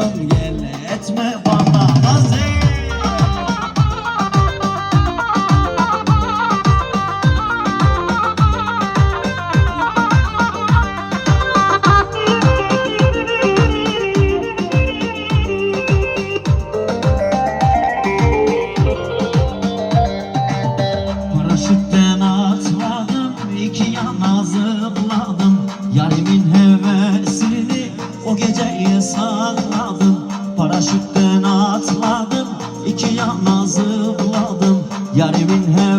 kuzum gel. Paraşütten atladım, iki yana zıpladım Yarimin atladım, iki yana zıpladım Yarimin hevesini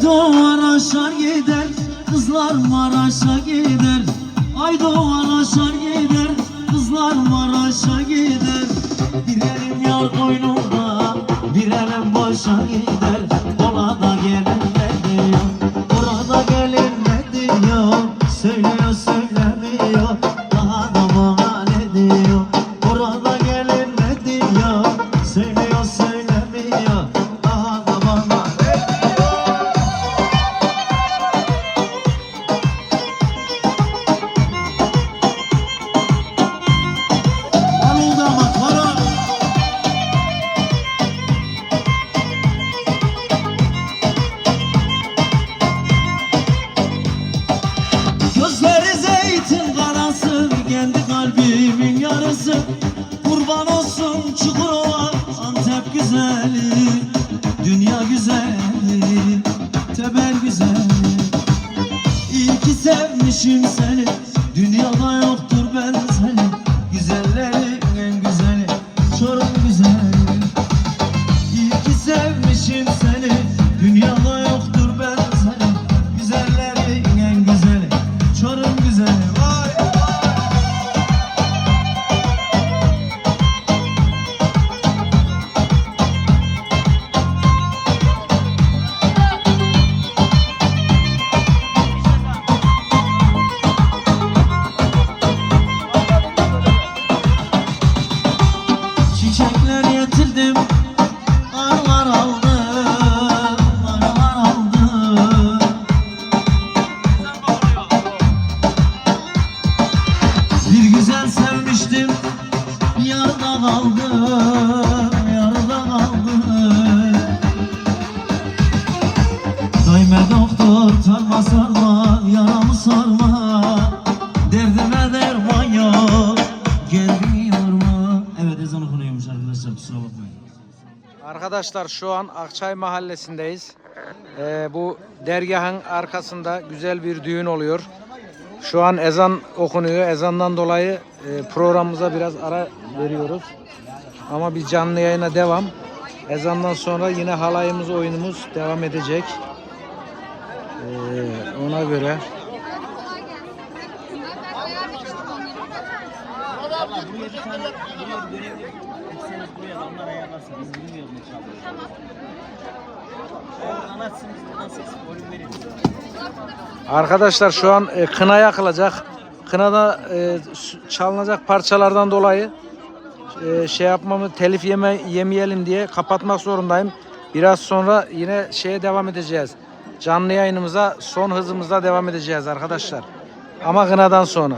Ay doğar aşar gider Kızlar Maraş'a gider. Ay doğar aşar gider ki sevmişim seni. Dünyada yoktur benzeri sevmiştim Yarıda kaldı Yarıda kaldı Dayme doktor sarma sarma Yaramı sarma Derdime derman yok Gelmiyor mu? Evet ezan okunuyormuş arkadaşlar kusura bakmayın Arkadaşlar şu an Akçay Mahallesi'ndeyiz. Ee, bu dergahın arkasında güzel bir düğün oluyor. Şu an ezan okunuyor. Ezandan dolayı e, programımıza biraz ara veriyoruz. Ama bir canlı yayına devam. Ezandan sonra yine halayımız, oyunumuz devam edecek. Ee, ona göre. Arkadaşlar şu an e, kına yakılacak. Kınada e, çalınacak parçalardan dolayı e, şey yapmamı telif yeme yemeyelim diye kapatmak zorundayım. Biraz sonra yine şeye devam edeceğiz. Canlı yayınımıza son hızımızda devam edeceğiz arkadaşlar. Ama kınadan sonra.